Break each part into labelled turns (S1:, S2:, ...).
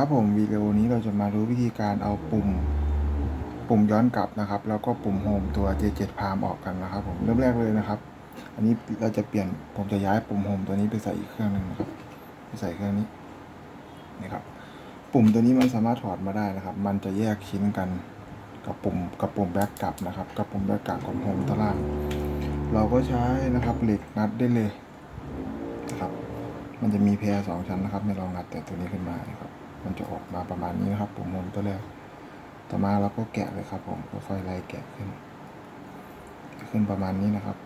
S1: ครับผมวิดีโอนี้เราจะมาดูวิธีการเอาปุ่ม ปุ่มย้อนกลับนะครับ แล้วก็ปุ่มโฮมตัว J7 Palm ออกกันนะครับผมเริ่มแรกเลยนะครับ อันนี้เราจะเปลี่ยนผมจะย้ายปุ่มโฮมตัวนี้ไปใส่อีกเครื่องหนึ่งนะครับไปใส่เครื่องนี้นี่ครับ ปุ่มตัวนี้มันสามารถถอดมาได้นะครับ มันจะแยกชิ้นกันกับปุ่มกับปุ่มแบ็กกลับนะครับกับปุ่มแบ็กกลับกับโฮมตัวล่าง เราก็ใช้นะครับเหล็กงัดได้เลยนะครับ มันจะมีแพรสองชั้นนะครับในรองงัดแต่ตัวนี้ขึ้นมานะครับ มันจะออกมาประมาณนี้นะครับปุ่มโฮมตัวแรก ต่อมาเราก็แกะเลยครับ ผมค่อยๆไล่แกะขึ้น ขึ้นประมาณนี้นะครับ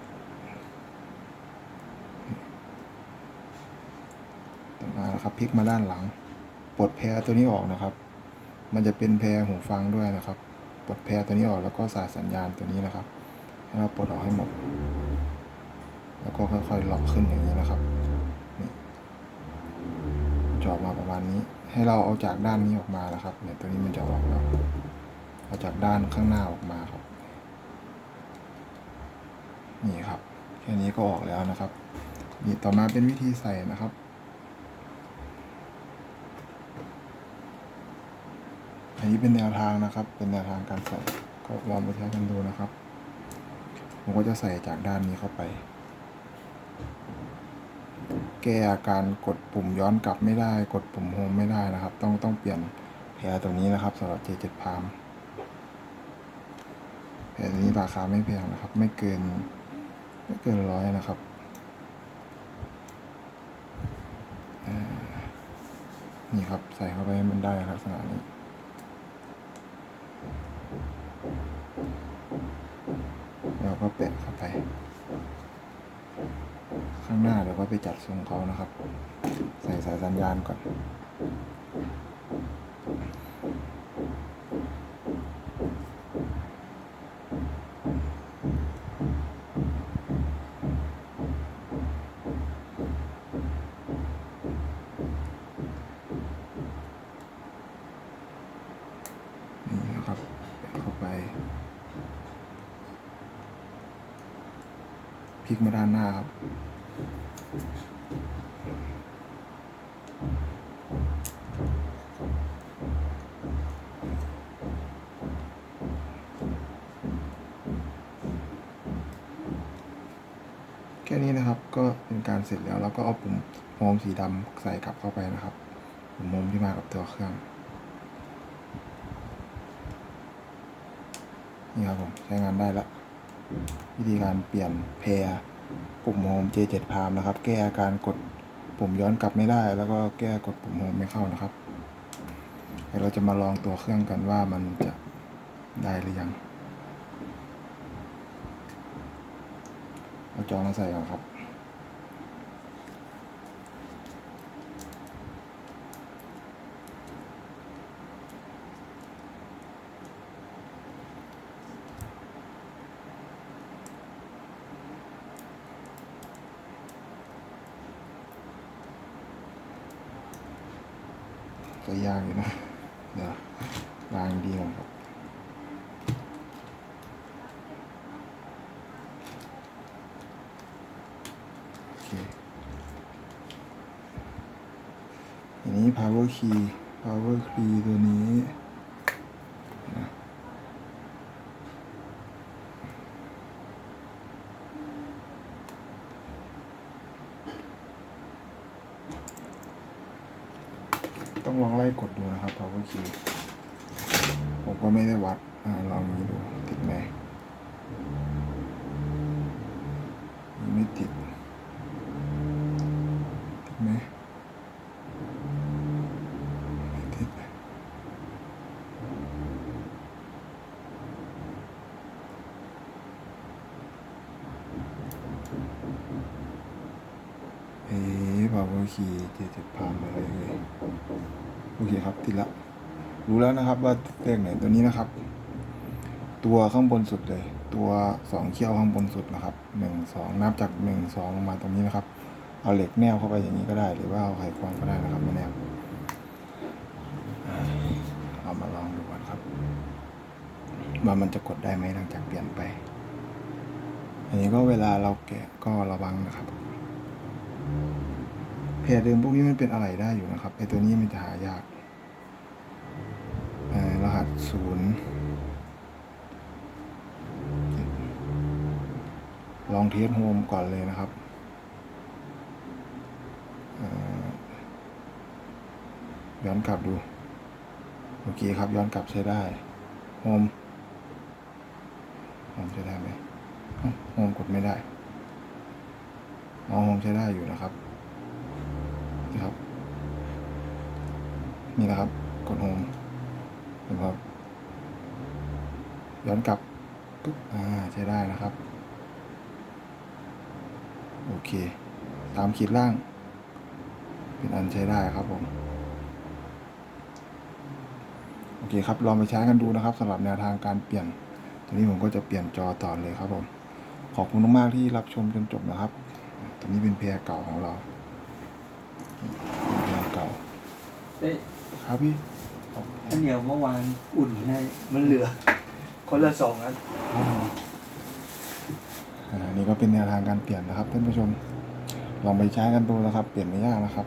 S1: ต่อมานะครับพลิกมาด้านหลัง ปลดแพรตัวนี้ออกนะครับ มันจะเป็นแพรหูฟังด้วยนะครับ ปลดแพรตัวนี้ออกแล้วก็สายสัญญาณตัวนี้นะครับให้เราปลดออกให้หมด แล้วก็ค่อยๆล็อกขึ้นอย่างนี้นะครับ จออกมาประมาณนี้ ให้เราเอาจากด้านนี้ออกมานะครับ เนี่ยตัวนี้มันจะออกแล้วเอาจากด้านข้างหน้าออกมาครับ นี่ครับ แค่นี้ก็ออกแล้วนะครับ นี่ต่อมาเป็นวิธีใส่นะครับอันนี้เป็นแนวทางนะครับ เป็นแนวทางการใส่ก็ลองไปใช้กันดูนะครับ ผมก็จะใส่จากด้านนี้เข้าไป แก้อาการกดปุ่มย้อนกลับไม่ได้ กดปุ่มโฮมไม่ได้นะครับ ต้องต้องเปลี่ยนแพรตัวนี้นะครับสำหรับ J7 Palm แพรตัวนี้ราคาไม่แพงนะครับ ไม่เกิน ไม่เกินร้อยนะครับนี่ครับใส่เข้าไปให้มันได้ลักษณะนี้เราก็แปะเข้าไป ข้างหน้าเดี๋ยวก็ไปจัดทรงเขานะครับ ใส่สายสัญญาณก่อนนี่นะครับเข้าไปพลิกมาด้านหน้าครับ ค่นี้นะครับก็เป็นการเสร็จแล้วแล้วก็เอาปุ่มโฮมสีดำใส่กลับเข้าไปนะครับปุ่มโฮมที่มากับตัวเครื่องนี่ครับผมใช้งานได้แล้ววิธีการเปลี่ยนเพร์ปุ่มโฮม J7 Palm นะครับ แก้อาการกดปุ่มย้อนกลับไม่ได้ แล้วก็แก้กดปุ่มโฮมไม่เข้านะครับเดี๋ยวเราจะมาลองตัวเครื่องกันว่ามันจะได้หรือยัง เอาจอมาใส่ก่อนครับ ก็ยากอยู่นะ เดี๋ยววางดีก่อนครับ อเคอันนี้ power key power key ตัวนี้ ต้องลองไล่กดดูนะครับ power key ผมก็ไม่ได้วัดอลองนี้ดู ติดไหมไม่ติด ไหมไม่ติดเอ๊ะ power key เจ็ดสิบพันอะไรเลยโอเคครับ ติดละ รู้แล้วนะครับว่าเลขไหนตัวนี้นะครับ ตัวข้างบนสุดเลย ตัวสองเขี้ยวข้างบนสุดนะครับหนึ่งสองนับจากหนึ่งสองลงมาตรงนี้นะครับ เอาเหล็กแนวเข้าไปอย่างนี้ก็ได้ หรือว่าเอาไขควงก็ได้นะครับม่แนวเอามาลองดูก่อนครับว่ามันจะกดได้ไหมหลังจากเปลี่ยนไปอันนี้ก็เวลาเราแกะก็ระวังนะครับเพจเดิมพวกนี้มันเป็นอะไรได้อยู่นะครับไอตัวนี้มันจะหายากรหัสศูนย์ลองเทสโฮมก่อนเลยนะครับเอ่อ ย้อนกลับดู โอเคครับ ย้อนกลับใช้ได้โฮมโฮมใช้ได้ไหมโฮมกดไม่ได้เอาโฮมใช้ได้อยู่นะครับนี่ครับ นี่นะครับ กดโฮมนไหมครับ ย้อนกลับปุ๊บอ่าใช้ได้นะครับ โอเค ตามขีดล่าง เป็นอันใช้ได้ครับผม โอเคครับลองไปใช้กันดูนะครับสำหรับแนวทางการเปลี่ยนตัวนี้ผมก็จะเปลี่ยนจอต่อเลยครับผมขอบคุณมากๆที่รับชมจนจบนะครับตัวนี้เป็นเพลงเก่าของเราเป็นเพลงเก่า
S2: เอ้ย
S1: ครับพี่
S2: ข้าวเหนียวเมื่อวานอุ่นให้มันเหลือ คนละสองอัน
S1: อ่านี่ก็เป็นแนวทางการเปลี่ยนนะครับท่านผู้ชม ลองไปใช้กันดูนะครับ เปลี่ยนไม่ยากนะครับ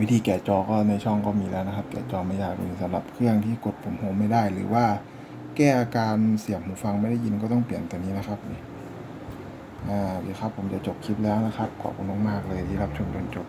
S1: วิธีแกะจอก็ในช่องก็มีแล้วนะครับ แกะจอไม่ยากเลยสำหรับเครื่องที่กดปุ่มโฮมไม่ได้ หรือว่าแก้อาการเสียบหูฟังไม่ได้ยินก็ต้องเปลี่ยนตัวนี้นะครับนี่อ่าโอเคครับผมจะจบคลิปแล้วนะครับ ขอบคุณมากๆเลยที่รับชมจนจบ